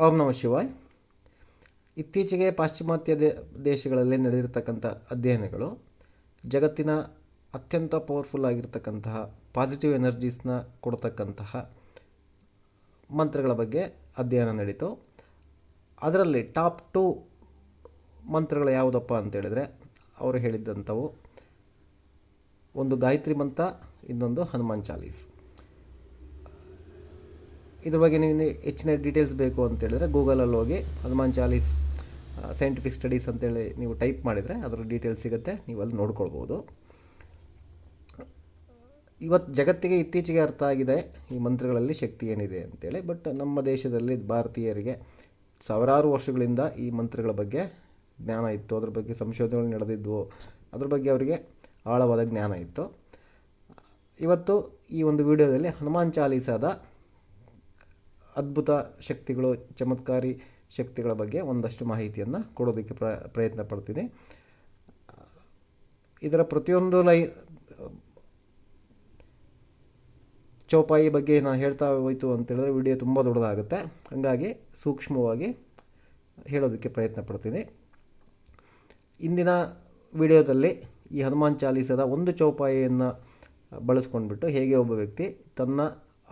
ಓಂ ನಮ ಶಿವಾಯ್. ಇತ್ತೀಚೆಗೆ ಪಾಶ್ಚಿಮಾತ್ಯ ದೇಶಗಳಲ್ಲಿ ನಡೆದಿರ್ತಕ್ಕಂಥ ಅಧ್ಯಯನಗಳು ಜಗತ್ತಿನ ಅತ್ಯಂತ ಪವರ್ಫುಲ್ ಆಗಿರ್ತಕ್ಕಂತಹ ಪಾಸಿಟಿವ್ ಎನರ್ಜೀಸ್ನ ಕೊಡ್ತಕ್ಕಂತಹ ಮಂತ್ರಗಳ ಬಗ್ಗೆ ಅಧ್ಯಯನ ನಡೀತು. ಅದರಲ್ಲಿ ಟಾಪ್ ಟು ಮಂತ್ರಗಳು ಯಾವುದಪ್ಪ ಅಂತೇಳಿದರೆ ಅವರು ಹೇಳಿದ್ದಂಥವು ಒಂದು ಗಾಯತ್ರಿ ಮಂತ್ರ, ಇನ್ನೊಂದು ಹನುಮಾನ್ ಚಾಲೀಸ್. ಇದ್ರ ಬಗ್ಗೆ ನಿಮಗೆ ಹೆಚ್ಚಿನ ಡೀಟೇಲ್ಸ್ ಬೇಕು ಅಂತೇಳಿದರೆ ಗೂಗಲಲ್ಲಿ ಹೋಗಿ ಹನುಮಾನ್ ಚಾಲೀಸ್ ಸೈಂಟಿಫಿಕ್ ಸ್ಟಡೀಸ್ ಅಂತೇಳಿ ನೀವು ಟೈಪ್ ಮಾಡಿದರೆ ಅದರ ಡೀಟೇಲ್ಸ್ ಸಿಗುತ್ತೆ, ನೀವು ಅಲ್ಲಿ ನೋಡ್ಕೊಳ್ಬೋದು. ಇವತ್ತು ಜಗತ್ತಿಗೆ ಇತ್ತೀಚೆಗೆ ಅರ್ಥ ಆಗಿದೆ ಈ ಮಂತ್ರಗಳಲ್ಲಿ ಶಕ್ತಿ ಏನಿದೆ ಅಂತೇಳಿ ಬಟ್ ನಮ್ಮ ದೇಶದಲ್ಲಿ ಭಾರತೀಯರಿಗೆ ಸಾವಿರಾರು ವರ್ಷಗಳಿಂದ ಈ ಮಂತ್ರಗಳ ಬಗ್ಗೆ ಜ್ಞಾನ ಇತ್ತು, ಅದ್ರ ಬಗ್ಗೆ ಸಂಶೋಧನೆಗಳು ನಡೆದಿದ್ವು, ಅದ್ರ ಬಗ್ಗೆ ಅವರಿಗೆ ಆಳವಾದ ಜ್ಞಾನ ಇತ್ತು. ಇವತ್ತು ಈ ಒಂದು ವಿಡಿಯೋದಲ್ಲಿ ಹನುಮಾನ್ ಚಾಲೀಸಾದ ಅದ್ಭುತ ಶಕ್ತಿಗಳು, ಚಮತ್ಕಾರಿ ಶಕ್ತಿಗಳ ಬಗ್ಗೆ ಒಂದಷ್ಟು ಮಾಹಿತಿಯನ್ನು ಕೊಡೋದಕ್ಕೆ ಪ್ರ, ಪ್ರಯತ್ನ ಪಡ್ತೀನಿ. ಇದರ ಪ್ರತಿಯೊಂದು ಲೈ, ಚೌಪಾಯಿ ಬಗ್ಗೆ ನಾನು ಹೇಳ್ತಾ ಹೋಯಿತು ಅಂತೇಳಿದ್ರೆ ವಿಡಿಯೋ ತುಂಬ ದೊಡ್ಡದಾಗುತ್ತೆ. ಹಾಗಾಗಿ ಸೂಕ್ಷ್ಮವಾಗಿ ಹೇಳೋದಕ್ಕೆ ಪ್ರಯತ್ನ ಪಡ್ತೀನಿ. ಇಂದಿನ ವಿಡಿಯೋದಲ್ಲಿ ಈ ಹನುಮಾನ್ ಚಾಲೀಸದ ಒಂದು ಚೌಪಾಯಿಯನ್ನು ಬಳಸ್ಕೊಂಡ್ಬಿಟ್ಟು ಹೇಗೆ ಒಬ್ಬ ವ್ಯಕ್ತಿ ತನ್ನ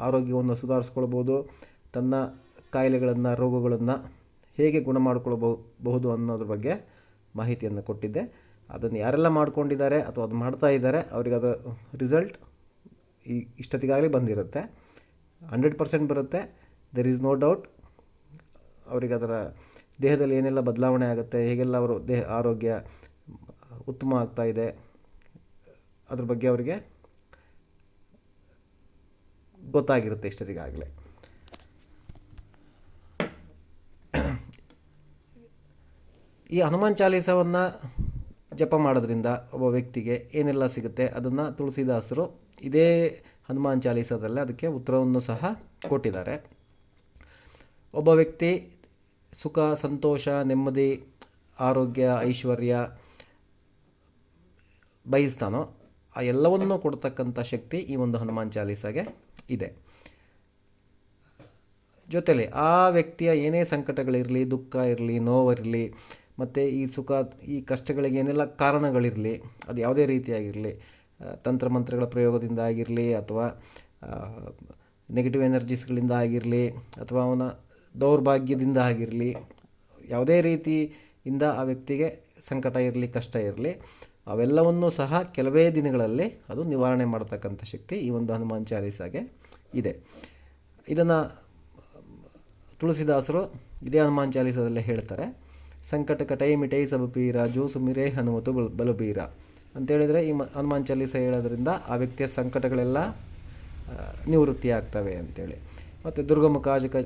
ಆರೋಗ್ಯವನ್ನು ಸುಧಾರಿಸ್ಕೊಳ್ಬೋದು ತನ್ನ ಕಾಯಿಲೆಗಳನ್ನು, ರೋಗಗಳನ್ನು ಹೇಗೆ ಗುಣ ಮಾಡಿಕೊಳ್ಬಹುದು ಅನ್ನೋದ್ರ ಬಗ್ಗೆ ಮಾಹಿತಿಯನ್ನು ಕೊಟ್ಟಿದ್ದೆ. ಅದನ್ನು ಯಾರೆಲ್ಲ ಮಾಡ್ಕೊಂಡಿದ್ದಾರೆ ಅಥವಾ ಅದು ಮಾಡ್ತಾ ಇದ್ದಾರೆ, ಅವರಿಗೆ ಅದರ ರಿಸಲ್ಟ್ ಈ ಇಷ್ಟೊತ್ತಿಗಾಗಲಿ ಬಂದಿರುತ್ತೆ. ಹಂಡ್ರೆಡ್ ಪರ್ಸೆಂಟ್ ಬರುತ್ತೆ. ದೆರ್ ಈಸ್ ನೋ ಡೌಟ್ ಅವರಿಗೆ ಅದರ ದೇಹದಲ್ಲಿ ಏನೆಲ್ಲ ಬದಲಾವಣೆ ಆಗುತ್ತೆ, ಹೇಗೆಲ್ಲ ಅವರು ದೇಹ, ಆರೋಗ್ಯ ಉತ್ತಮ ಆಗ್ತಾ ಇದೆ, ಅದ್ರ ಬಗ್ಗೆ ಅವರಿಗೆ ಗೊತ್ತಾಗಿರುತ್ತೆ ಇಷ್ಟೊತ್ತಿಗಾಗಲೇ. ಈ ಹನುಮಾನ್ ಚಾಲೀಸವನ್ನು ಜಪ ಮಾಡೋದ್ರಿಂದ ಒಬ್ಬ ವ್ಯಕ್ತಿಗೆ ಏನೆಲ್ಲ ಸಿಗುತ್ತೆ ಅದನ್ನು ತುಳಸಿದಾಸರು ಇದೇ ಹನುಮಾನ್ ಚಾಲೀಸದಲ್ಲೇ ಅದಕ್ಕೆ ಉತ್ತರವನ್ನು ಸಹ ಕೊಟ್ಟಿದ್ದಾರೆ. ಒಬ್ಬ ವ್ಯಕ್ತಿ ಸುಖ, ಸಂತೋಷ, ನೆಮ್ಮದಿ, ಆರೋಗ್ಯ, ಐಶ್ವರ್ಯ ಬಯಸ್ತಾನೋ, ಆ ಎಲ್ಲವನ್ನೂ ಕೊಡ್ತಕ್ಕಂಥ ಶಕ್ತಿ ಈ ಒಂದು ಹನುಮಾನ್ ಚಾಲೀಸಾಗೆ ಇದೆ. ಜೊತೆಲಿ ಆ ವ್ಯಕ್ತಿಯ ಏನೇ ಸಂಕಟಗಳಿರಲಿ, ದುಃಖ ಇರಲಿ, ನೋವಿರಲಿ ಮತ್ತು ಈ ಸುಖ, ಈ ಕಷ್ಟಗಳಿಗೆ ಏನೆಲ್ಲ ಕಾರಣಗಳಿರಲಿ, ಅದು ಯಾವುದೇ ರೀತಿಯಾಗಿರಲಿ ತಂತ್ರಮಂತ್ರಗಳ ಪ್ರಯೋಗದಿಂದ ಆಗಿರಲಿ ಅಥವಾ ನೆಗೆಟಿವ್ ಎನರ್ಜೀಸ್ಗಳಿಂದ ಆಗಿರಲಿ ಅಥವಾ ಅವನ ದೌರ್ಭಾಗ್ಯದಿಂದ ಆಗಿರಲಿ, ಯಾವುದೇ ರೀತಿಯಿಂದ ಆ ವ್ಯಕ್ತಿಗೆ ಸಂಕಟ ಇರಲಿ, ಕಷ್ಟ ಇರಲಿ, ಅವೆಲ್ಲವನ್ನೂ ಸಹ ಕೆಲವೇ ದಿನಗಳಲ್ಲಿ ಅದು ನಿವಾರಣೆ ಮಾಡತಕ್ಕಂಥ ಶಕ್ತಿ ಈ ಒಂದು ಹನುಮಾನ್ ಚಾಲೀಸಾಗೆ ಇದೆ. ಇದನ್ನು ತುಳಸಿದಾಸರು ಇದೇ ಹನುಮಾನ್ ಚಾಲೀಸದಲ್ಲೇ ಹೇಳ್ತಾರೆ. ಸಂಕಟ ಕಟೈ ಮಿಟೈ ಸಬಪೀರ ಜೋಸು ಮಿರೇ ಹನುಮತು ಬಲ ಬಲಬೀರ. ಅಂತೇಳಿದರೆ ಈ ಮ ಹನುಮಾನ್ ಚಾಲೀಸ ಹೇಳೋದ್ರಿಂದ ಆ ವ್ಯಕ್ತಿಯ ಸಂಕಟಗಳೆಲ್ಲ ನಿವೃತ್ತಿ ಆಗ್ತವೆ ಅಂತೇಳಿ. ಮತ್ತು ದುರ್ಗಮ ಜಗ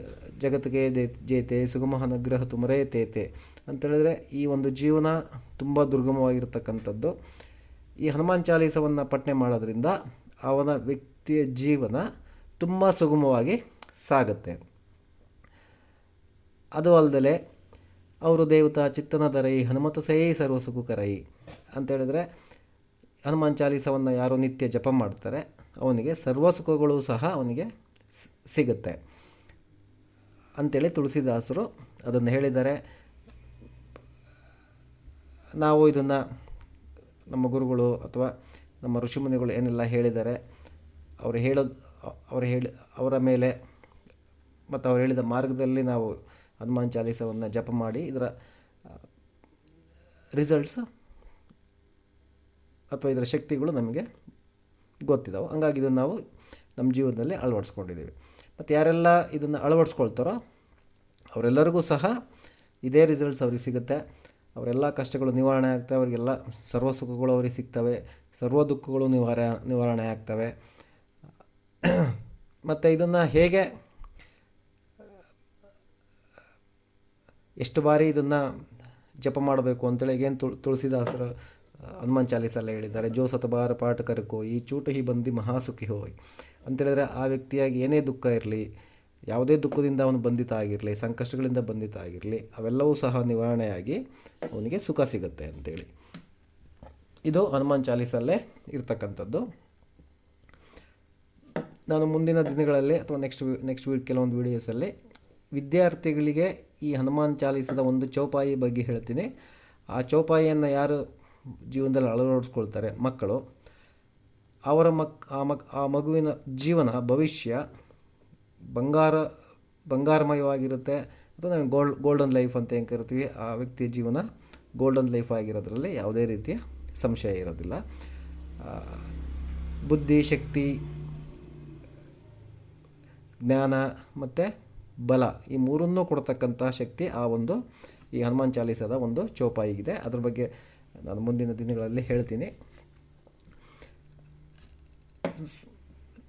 ಜಗತ್ತಿಗೆ ಜೇತೆ ಸುಗಮ ಅನುಗ್ರಹ ತುಮರೇ ತೇತೆ ಅಂತೇಳಿದರೆ ಈ ಒಂದು ಜೀವನ ತುಂಬ ದುರ್ಗಮವಾಗಿರ್ತಕ್ಕಂಥದ್ದು. ಈ ಹನುಮಾನ್ ಚಾಲೀಸವನ್ನು ಪಠನೆ ಮಾಡೋದ್ರಿಂದ ಅವನ ವ್ಯಕ್ತಿಯ ಜೀವನ ತುಂಬ ಸುಗಮವಾಗಿ ಸಾಗುತ್ತೆ. ಅದು ಅಲ್ಲದೆ ಅವರು ದೇವತಾ ಚಿತ್ತನ ದರೈ ಹನುಮತ ಸೇ ಸರ್ವ ಸುಖಕರೈ ಅಂತೇಳಿದರೆ ಹನುಮಾನ್ ಚಾಲೀಸವನ್ನು ಯಾರು ನಿತ್ಯ ಜಪ ಮಾಡ್ತಾರೆ, ಅವನಿಗೆ ಸರ್ವ ಸುಖಗಳು ಸಹ ಅವನಿಗೆ ಸಿಗುತ್ತೆ. ಅಂತೇಳಿ ತುಳಸಿದಾಸರು ಅದನ್ನು ಹೇಳಿದ್ದಾರೆ ನಾವು ಇದನ್ನು ನಮ್ಮ ಗುರುಗಳು ಅಥವಾ ನಮ್ಮ ಋಷಿಮುನಿಗಳು ಏನೆಲ್ಲ ಹೇಳಿದ್ದಾರೆ ಅವರು ಹೇಳೋದು, ಅವರು ಹೇಳಿ, ಅವರ ಮೇಲೆ ಮತ್ತು ಅವರು ಹೇಳಿದ ಮಾರ್ಗದಲ್ಲಿ ನಾವು ಹನುಮಾನ್ ಚಾಲೀಸವನ್ನು ಜಪ ಮಾಡಿ ಇದರ ರಿಸಲ್ಟ್ಸ್ ಅಥವಾ ಇದರ ಶಕ್ತಿಗಳು ನಮಗೆ ಗೊತ್ತಿದ್ದಾವೆ ಹಂಗಾಗಿ ಇದನ್ನು ನಾವು ನಮ್ಮ ಜೀವನದಲ್ಲಿ ಅಳವಡಿಸ್ಕೊಂಡಿದ್ದೀವಿ. ಮತ್ತು ಯಾರೆಲ್ಲ ಇದನ್ನು ಅಳವಡಿಸ್ಕೊಳ್ತಾರೋ ಅವರೆಲ್ಲರಿಗೂ ಸಹ ಇದೇ ರಿಸಲ್ಟ್ಸ್ ಅವ್ರಿಗೆ ಸಿಗುತ್ತೆ. ಅವರೆಲ್ಲ ಕಷ್ಟಗಳು ನಿವಾರಣೆ ಆಗ್ತವೆ. ಅವರಿಗೆಲ್ಲ ಸರ್ವ ಸುಖಗಳು ಅವ್ರಿಗೆ ಸಿಗ್ತವೆ. ಸರ್ವ ದುಃಖಗಳು ನಿವಾರ, ನಿವಾರಣೆ ಆಗ್ತವೆ. ಮತ್ತು ಇದನ್ನು ಹೇಗೆ ಎಷ್ಟು ಬಾರಿ ಇದನ್ನು ಜಪ ಮಾಡಬೇಕು ಅಂತೇಳಿ ಏನು ತುಳ್, ತುಳಸಿದಾಸರು ಹನುಮಾನ್ ಚಾಲೀಸಲ್ಲ ಹೇಳಿದ್ದಾರೆ. ಜೋ ಸತಬಾರ ಪಾಠ ಕರಕೋ ಈ ಚೂಟು ಹಿ ಬಂದು ಮಹಾಸುಖಿ ಹೋಯ್. ಅಂತೇಳಿದರೆ ಆ ವ್ಯಕ್ತಿಯಾಗಿ ಏನೇ ದುಃಖ ಇರಲಿ, ಯಾವುದೇ ದುಃಖದಿಂದ ಅವನು ಬಂಧಿತ ಆಗಿರಲಿ, ಸಂಕಷ್ಟಗಳಿಂದ ಬಂಧಿತ ಆಗಿರಲಿ, ಅವೆಲ್ಲವೂ ಸಹ ನಿವಾರಣೆಯಾಗಿ ಅವನಿಗೆ ಸುಖ ಸಿಗುತ್ತೆ ಅಂತೇಳಿ. ಇದು ಹನುಮಾನ್ ಚಾಲೀಸಲ್ಲೇ ಇರ್ತಕ್ಕಂಥದ್ದು. ನಾನು ಮುಂದಿನ ದಿನಗಳಲ್ಲಿ ಅಥವಾ ನೆಕ್ಸ್ಟ್ ನೆಕ್ಸ್ಟ್ ವೀಕ್ ಕೆಲವೊಂದು ವೀಡಿಯೋಸಲ್ಲಿ ವಿದ್ಯಾರ್ಥಿಗಳಿಗೆ ಈ ಹನುಮಾನ್ ಚಾಲೀಸದ ಒಂದು ಚೌಪಾಯಿ ಬಗ್ಗೆ ಹೇಳ್ತೀನಿ. ಆ ಚೌಪಾಯಿಯನ್ನು ಯಾರು ಜೀವನದಲ್ಲಿ ಅಳವಡಿಸ್ಕೊಳ್ತಾರೆ? ಮಕ್ಕಳು. ಅವರ ಮಕ್, ಆ ಮಕ್, ಆ ಮಗುವಿನ ಜೀವನ, ಭವಿಷ್ಯ ಬಂಗಾರ, ಬಂಗಾರಮಯವಾಗಿರುತ್ತೆ. ಅಥವಾ ನಾವು ಗೋಲ್ಡ್ ಗೋಲ್ಡನ್ ಲೈಫ್ ಅಂತ ಏನು ಕರಿತೀವಿ? ಆ ವ್ಯಕ್ತಿಯ ಜೀವನ ಗೋಲ್ಡನ್ ಲೈಫ್ ಆಗಿರೋದ್ರಲ್ಲಿ ಯಾವುದೇ ರೀತಿಯ ಸಂಶಯ ಇರೋದಿಲ್ಲ. ಬುದ್ಧಿ, ಶಕ್ತಿ, ಜ್ಞಾನ ಮತ್ತು ಬಲ ಈ ಮೂರನ್ನೂ ಕೊಡ್ತಕ್ಕಂಥ ಶಕ್ತಿ ಆ ಒಂದು ಈ ಹನುಮಾನ್ ಚಾಲೀಸದ ಒಂದು ಚೌಪಾಯಿಗಿದೆ. ಅದ್ರ ಬಗ್ಗೆ ನಾನು ಮುಂದಿನ ದಿನಗಳಲ್ಲಿ ಹೇಳ್ತೀನಿ.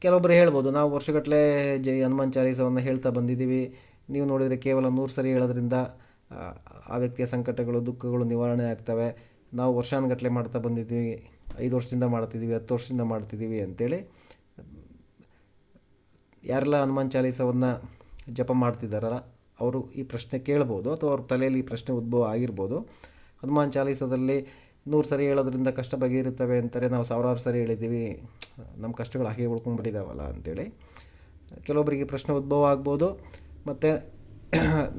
ಕೆಲವೊಬ್ಬರು ಹೇಳ್ಬೋದು ನಾವು ವರ್ಷಗಟ್ಟಲೆ ಜೈ ಹನುಮಾನ್ ಚಾಲೀಸವನ್ನು ಹೇಳ್ತಾ ಬಂದಿದ್ದೀವಿ. ನೀವು ನೋಡಿದರೆ ಕೇವಲ ನೂರು ಸರಿ ಹೇಳೋದ್ರಿಂದ ಆ, ವ್ಯಕ್ತಿಯ ಸಂಕಟಗಳು ದುಃಖಗಳು ನಿವಾರಣೆ ಆಗ್ತವೆ. ನಾವು ವರ್ಷಾನುಗಟ್ಟಲೆ ಮಾಡ್ತಾ ಬಂದಿದ್ದೀವಿ. ಐದು ವರ್ಷದಿಂದ ಮಾಡ್ತಿದ್ದೀವಿ ಹತ್ತು ವರ್ಷದಿಂದ ಮಾಡ್ತಿದ್ದೀವಿ ಅಂತೇಳಿ. ಯಾರೆಲ್ಲ ಹನುಮಾನ್ ಚಾಲೀಸವನ್ನು ಜಪ ಮಾಡ್ತಿದ್ದಾರಲ್ಲ, ಅವರು ಈ ಪ್ರಶ್ನೆ ಕೇಳ್ಬೋದು ಅಥವಾ ಅವ್ರ ತಲೆಯಲ್ಲಿ ಈ ಪ್ರಶ್ನೆ ಉದ್ಭವ ಆಗಿರ್ಬೋದು. ಹನುಮಾನ್ ಚಾಲೀಸದಲ್ಲಿ ನೂರು ಸರಿ ಹೇಳೋದ್ರಿಂದ ಕಷ್ಟ ಬಗೆಯಿರುತ್ತವೆ ಅಂತಾರೆ, ನಾವು ಸಾವಿರಾರು ಸರಿ ಹೇಳಿದ್ದೀವಿ, ನಮ್ಮ ಕಷ್ಟಗಳು ಹಾಗೆ ಉಳ್ಕೊಂಡ್ಬಿಟ್ಟಿದ್ದಾವಲ್ಲ ಅಂತೇಳಿ. ಕೆಲವೊಬ್ಬರಿಗೆ ಪ್ರಶ್ನೆ ಉದ್ಭವ ಆಗ್ಬೋದು. ಮತ್ತು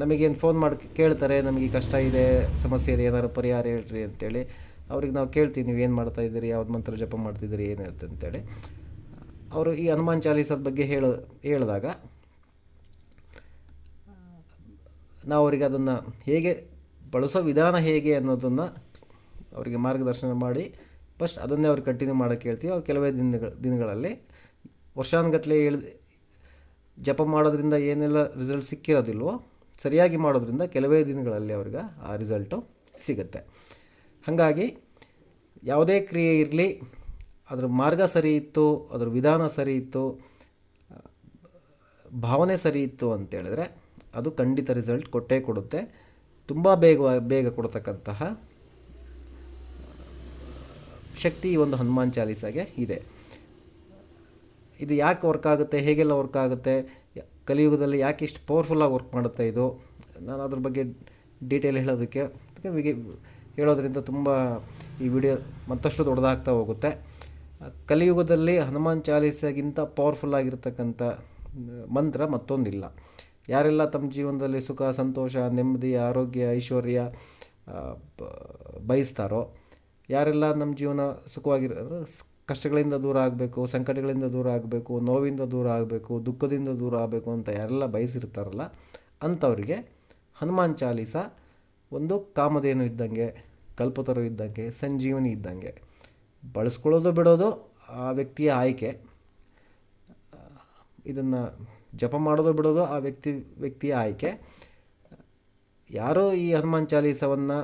ನಮಗೇನು ಫೋನ್ ಮಾಡಿ ಕೇಳ್ತಾರೆ, ನಮಗೆ ಕಷ್ಟ ಇದೆ, ಸಮಸ್ಯೆ ಇದೆ, ಏನಾದ್ರು ಪರಿಹಾರ ಹೇಳ್ರಿ ಅಂತೇಳಿ. ಅವ್ರಿಗೆ ನಾವು ಕೇಳ್ತೀವಿ, ನೀವು ಏನು ಮಾಡ್ತಾ ಇದ್ದೀರಿ, ಯಾವ್ದು ಮಂತ್ರ ಜಪ ಮಾಡ್ತಿದ್ದೀರಿ ಏನಿರುತ್ತೆ ಅಂತೇಳಿ. ಅವರು ಈ ಹನುಮಾನ್ ಚಾಲೀಸದ ಬಗ್ಗೆ ಹೇಳ, ಹೇಳಿದಾಗ ನಾವು ಅವರಿಗೆ ಅದನ್ನು ಹೇಗೆ ಬಳಸೋ ವಿಧಾನ ಹೇಗೆ ಅನ್ನೋದನ್ನು ಅವರಿಗೆ ಮಾರ್ಗದರ್ಶನ ಮಾಡಿ ಫಸ್ಟ್ ಅದನ್ನೇ ಅವ್ರಿಗೆ ಕಂಟಿನ್ಯೂ ಮಾಡೋಕ್ಕೆ ಹೇಳ್ತೀವಿ. ಅವ್ರು ಕೆಲವೇ ದಿನಗಳ, ದಿನಗಳಲ್ಲಿ ವರ್ಷಾನುಗಟ್ಟಲೆ ಹೇಳಿ, ಜಪ ಮಾಡೋದ್ರಿಂದ ಏನೆಲ್ಲ ರಿಸಲ್ಟ್ ಸಿಕ್ಕಿರೋದಿಲ್ವೋ, ಸರಿಯಾಗಿ ಮಾಡೋದ್ರಿಂದ ಕೆಲವೇ ದಿನಗಳಲ್ಲಿ ಅವ್ರಿಗೆ ಆ ರಿಸಲ್ಟು ಸಿಗುತ್ತೆ. ಹಾಗಾಗಿ ಯಾವುದೇ ಕ್ರಿಯೆ ಇರಲಿ, ಅದರ ಮಾರ್ಗ ಸರಿ ಇತ್ತು, ಅದರ ವಿಧಾನ ಸರಿ ಇತ್ತು, ಭಾವನೆ ಸರಿ ಇತ್ತು ಅಂತೇಳಿದ್ರೆ ಅದು ಖಂಡಿತ ರಿಸಲ್ಟ್ ಕೊಟ್ಟೇ ಕೊಡುತ್ತೆ. ತುಂಬ ಬೇಗ ಬೇಗ ಕೊಡ್ತಕ್ಕಂತಹ ಶಕ್ತಿ ಈ ಒಂದು ಹನುಮಾನ್ ಚಾಲೀಸಾಗೆ ಇದೆ. ಇದು ಯಾಕೆ ವರ್ಕ್ ಆಗುತ್ತೆ, ಹೇಗೆಲ್ಲ ವರ್ಕ್ ಆಗುತ್ತೆ ಕಲಿಯುಗದಲ್ಲಿ ಯಾಕೆ ಇಷ್ಟು ಪವರ್ಫುಲ್ಲಾಗಿ ವರ್ಕ್ ಮಾಡುತ್ತೆ ಇದು? ನಾನು ಅದ್ರ ಬಗ್ಗೆ ಡೀಟೇಲ್ ಹೇಳೋದಕ್ಕೆ ಹೇಳೋದ್ರಿಂದ ತುಂಬ ಈ ವಿಡಿಯೋ ಮತ್ತಷ್ಟು ದೊಡ್ಡದಾಗ್ತಾ ಹೋಗುತ್ತೆ. ಕಲಿಯುಗದಲ್ಲಿ ಹನುಮಾನ್ ಚಾಲೀಸಾಗಿಂತ ಪವರ್ಫುಲ್ ಆಗಿರ್ತಕ್ಕಂಥ ಮಂತ್ರ ಮತ್ತೊಂದಿಲ್ಲ. ಯಾರೆಲ್ಲ ತಮ್ಮ ಜೀವನದಲ್ಲಿ ಸುಖ, ಸಂತೋಷ, ನೆಮ್ಮದಿ, ಆರೋಗ್ಯ, ಐಶ್ವರ್ಯ ಬಯಸ್ತಾರೋ, ಯಾರೆಲ್ಲ ನಮ್ಮ ಜೀವನ ಸುಖವಾಗಿರೋ ಕಷ್ಟಗಳಿಂದ ದೂರ ಆಗಬೇಕು, ಸಂಕಟಗಳಿಂದ ದೂರ ಆಗಬೇಕು, ನೋವಿಂದ ದೂರ ಆಗಬೇಕು, ದುಃಖದಿಂದ ದೂರ ಆಗಬೇಕು ಅಂತ ಯಾರೆಲ್ಲ ಬಯಸಿರ್ತಾರಲ್ಲ, ಅಂಥವ್ರಿಗೆ ಹನುಮಾನ್ ಚಾಲೀಸ ಒಂದು ಕಾಮಧೇನು ಇದ್ದಂಗೆ, ಕಲ್ಪತರು ಇದ್ದಂಗೆ, ಸಂಜೀವನಿ ಇದ್ದಂಗೆ. ಬಳಸ್ಕೊಳ್ಳೋದು ಬಿಡೋದು ಆ ವ್ಯಕ್ತಿಯ ಆಯ್ಕೆ. ಇದನ್ನು ಜಪ ಮಾಡೋದು ಬಿಡೋದು ಆ ವ್ಯಕ್ತಿ, ವ್ಯಕ್ತಿಯ ಆಯ್ಕೆ. ಯಾರೋ ಈ ಹನುಮಾನ್ ಚಾಲೀಸವನ್ನು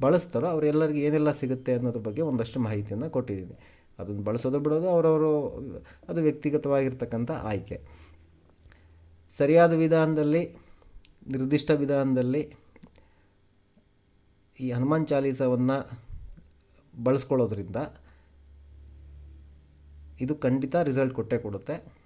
ಬಳಸ್ತಾರೋ ಅವರೆಲ್ಲರಿಗೂ ಏನೆಲ್ಲ ಸಿಗುತ್ತೆ ಅನ್ನೋದ್ರ ಬಗ್ಗೆ ಒಂದಷ್ಟು ಮಾಹಿತಿಯನ್ನು ಕೊಟ್ಟಿದ್ದೀನಿ. ಅದನ್ನು ಬಳಸೋದು ಬಿಡೋದು ಅವರವರು, ಅದು ವ್ಯಕ್ತಿಗತವಾಗಿರ್ತಕ್ಕಂಥ ಆಯ್ಕೆ. ಸರಿಯಾದ ವಿಧಾನದಲ್ಲಿ, ನಿರ್ದಿಷ್ಟ ವಿಧಾನದಲ್ಲಿ ಈ ಹನುಮಾನ್ ಚಾಲೀಸವನ್ನು ಬಳಸ್ಕೊಳ್ಳೋದ್ರಿಂದ ಇದು ಖಂಡಿತ ರಿಸಲ್ಟ್ ಕೊಟ್ಟೇ ಕೊಡುತ್ತೆ.